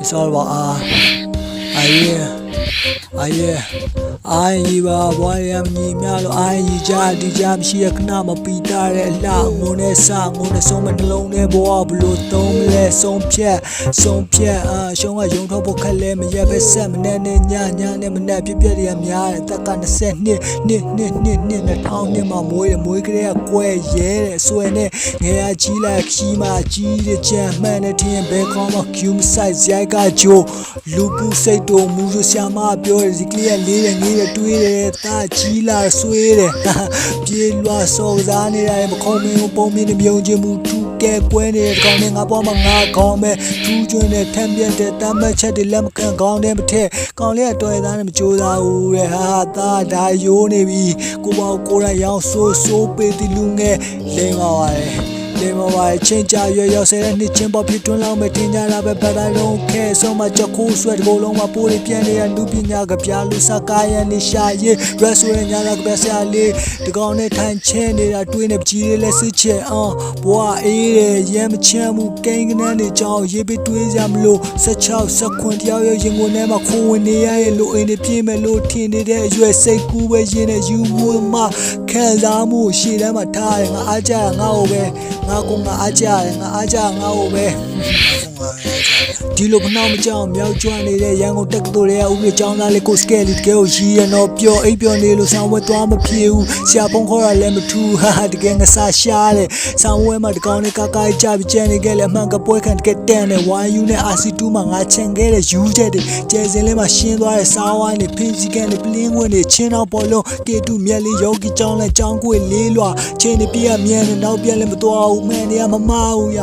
It's all about uh, a year. Ah yeah. အိုင်းကြီးပါဘွားရမညီမြလို့အိုင်းကြီးကြဒီကြမရှိရခဏမပီတာတဲ့အလှငုံနဲ့စငုံနဲ့ဆုံးမနှလုံးနဲ့ဘွားဘလို့သုံးမလဲဆုံးဖြတ်ဆုံးဖြတ်အာရှုံးကယုံထုတ်ဖို့ခက်လဲမရက်ပဲဆက်မနဲ့နဲ့ညညနဲ့မနဲ့ပြပြတွေကများတယ်တက်က20နှစ်နှစ်နှစ်နှစ်နှစ်2000နှစ်မှမွေးတယ်မွေးကလေးကကွဲရဲတယ်ဆွဲနဲ့ငယ်ရကြီးလိုက်ခီးမှကြီးတဲ့ကြံမှန်တဲ့ထင်းဘဲကောင်းမှကျူးဆိုင်ဇိုက်ကဂျိုလူပူစိတ်တို့မူရရှာမပြောတယ်ဒီကလေးကလေးတယ်ငေးတယ်တွေးတယ်တာကြီးလာဆွေးတယ်ပြေးလွှာစော်စားနေတယ်မခုံမင်းပုံမင်းမြုံချင်းမှုထူကဲကွဲနေတဲ့ကောင်းနဲ့ငါပေါ်မှာငါကောင်းမဲ့ထူးကျွန်းနဲ့ထမ်းပြတ်တဲ့တမ်းမတ်ချက်တွေလက်မခံကောင်းတဲ့မထက်ကောင်းလေးကတော်ရသားနဲ့မကြိုးစားဘူးတဲ့ဟာတာဒါယိုးနေပြီကိုပေါ့ကိုရရောင်ဆိုးဆိုးပေးတဲ့လူငယ်လိမ့်ပါပါလေ လေမဝိုင်ချင်းကြရွရောက်ဆဲတဲ့နှစ်ချင်းပေါ်ဖြစ်တွန်းလောက်မဲ့တင်ကြတာပဲဗတ်တိုင်းလုံးခဲဆုံးမချက်ခိုးဆွဲတကိုယ်လုံးမှာပိုးတွေပြန်နေရလူပညာကပြားလူစကားရနေရှာရည်ရက်ဆိုရညာကပဲဆရာလေးဒီကောင်နဲ့ထိုင်ချင်းနေတာတွေးနေပကြီးလေးလက်စစ်ချက်အောင်ဘွားအေးတယ်ရမ်းမချမ်းမှုကိန်းကနန်းတွေကြောင်းရေးပြီးတွေးကြမလို့16စခွန်တယောက်ရဲ့ရင်ကုန်ထဲမှာခိုးဝင်နေရရဲ့လူအိမ်တွေပြင်းမဲ့လို့ထင်နေတဲ့အရွယ်စိတ်ကူးပဲရင်းနဲ့ယူမှုမှခံစားမှုရှေ့တန်းမှာထားတယ်ငါအားကြငါ့ကိုပဲငါကငါအားကြတယ်ငါအားကြငါ့ကိုပဲဒီလိုဖနှောင်းမကြောက်မြောက်ကျွမ်းနေတဲ့ရန်ကုန်တက္ကသိုလ်ရဲ့ဥပဒေကျောင်းသားလေးကိုစကယ်လီတကယ်ကိုရီရတော့ပျော်အိပ်ပျော်နေလို့ဆောင်းဝဲသွားမပြေဘူးဆရာပုံခေါ်ရလည်းမထူးဟာဟာတကယ်ငစားရှားတယ်ဆောင်းဝဲမှာတကောင်နဲ့ကာကာကြပြီးကျန်နေခဲ့လေအမှန်ကပွဲခံတကယ်တန်တယ် YU နဲ့ RC2 မှာငါချန်ခဲ့တဲ့ယူချက်တွေကျဲစင်လေးမှာရှင်းသွားတဲ့စားဝိုင်းတွေဖင်းစီကန်တွေပလင်းဝင်တွေချင်းတော့ပေါ်လုံးကေတူမြက်လေးယောဂီကျောင်းလဲကျောင်းကွေလေးလွာချင်းတွေပြရမြန်နေနောက်ပြန်လည်းမသွားဘူးမဲ့နေရာမမအောင်ရ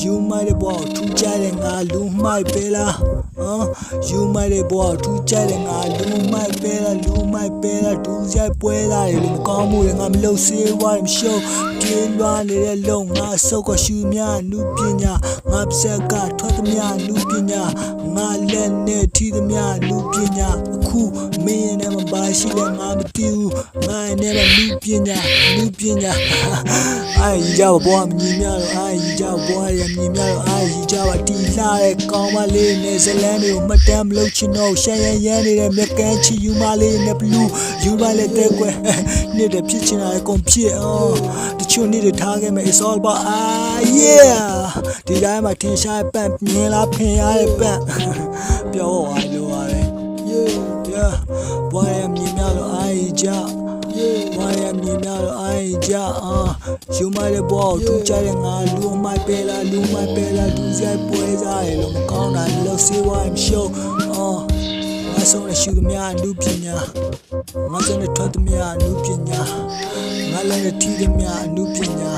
ယူ might have bought two ကြတဲ့ငါလူမိုက်ပဲလားဟမ် you might have bought two ကြတဲ့ငါလူမိုက်ပဲလားလူမိုက်ပဲလားဒူးရိုက်ပွဲလာတယ်လို့မကောင်းမှုတွေငါမလုပ်စေးဝါးမရှုံးပြေးလွှားနေတဲ့လုံငါစုပ်ကရှူများနုပညာငါပစက်ကထွက်သမျှနုပညာငါလက်နဲ့ထီသမျှနုပညာအခုမင်းရဲ့နဲ့မပါရှိလဲငါမသိဘူးငါရဲ့နဲ့နုပညာနုပညာအာကြီးကြဘွားမညီမြတော့အာကြီးကြဘွားရမြင်မြတော့အာကြီးကြပါတီလာတဲ့ကောင်းမလေးနဲ့ဇလန်းတွေကိုမှတ်တမ်းမလုပ်ချင်တော့ရှမ်းရမ်းရမ်းနေတဲ့မြက်ကန်းချီယူမလေးနဲ့ဘလူးယူမလေးတဲ့ကွယ်နေ့တည်းဖြစ်ချင်တာအကုန်ဖြစ်အောင်တချို့နေ့တွေထားခဲ့မယ် it's all about ah yeah ဒီတိုင်းမှာထင်ရှားပန့်မြင်လားဖင်ရတဲ့ပန့်ပြောရလို့ရတယ် yeah yeah ဘွားရမြင်မြတော့အာကြီးကြ ဝါရမြင်များတော့အိုင်ကြအာယူမတဲ့ဘောသူကြတဲ့ငါလူမိုက်ပဲလားလူမိုက်ပဲလားသူစိုက်ပွဲစားရလို့မကောင်းတာလို့စေးဝိုင်းရှုံးအော်ငါဆုံးတဲ့ရှူသမျှလူပညာငါဆုံးတဲ့ထွက်သမျှလူပညာငါလည်းထီသမျှလူပညာ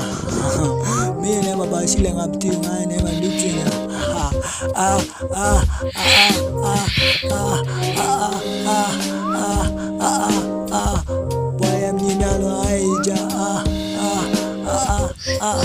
မင်းလည်းမပါရှိလဲငါပြင်းငါလည်းမလူပညာအာအာအာအာအာအာအာအာ